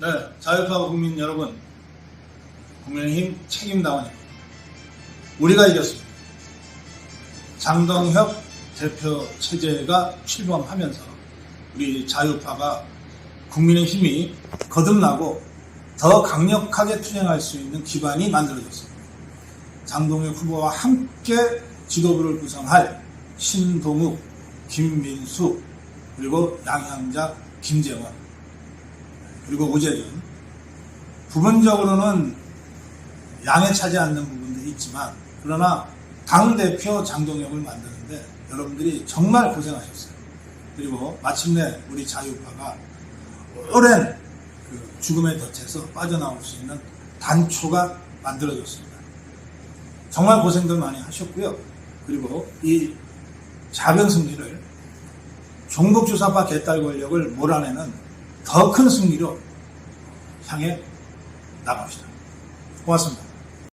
네, 자유파 국민 여러분, 국민의힘 책임당원입니다. 우리가 이겼습니다. 장동혁 대표 체제가 출범하면서 우리 자유파가 국민의힘이 거듭나고 더 강력하게 투쟁할 수 있는 기반이 만들어졌습니다. 장동혁 후보와 함께 지도부를 구성할 신동욱, 김민수, 그리고 양향자, 김재원, 그리고 오재준. 부분적으로는 양에 차지 않는 부분도 있지만, 그러나 당대표 장동혁을 만드는데 여러분들이 정말 고생하셨어요. 그리고 마침내 우리 자유파가 오랜 그 죽음의 덫에서 빠져나올 수 있는 단초가 만들어졌습니다. 정말 고생들 많이 하셨고요. 그리고 이 작은 승리를 종북주사파 개딸 권력을 몰아내는 더 큰 승리로 향해 나갑시다. 고맙습니다.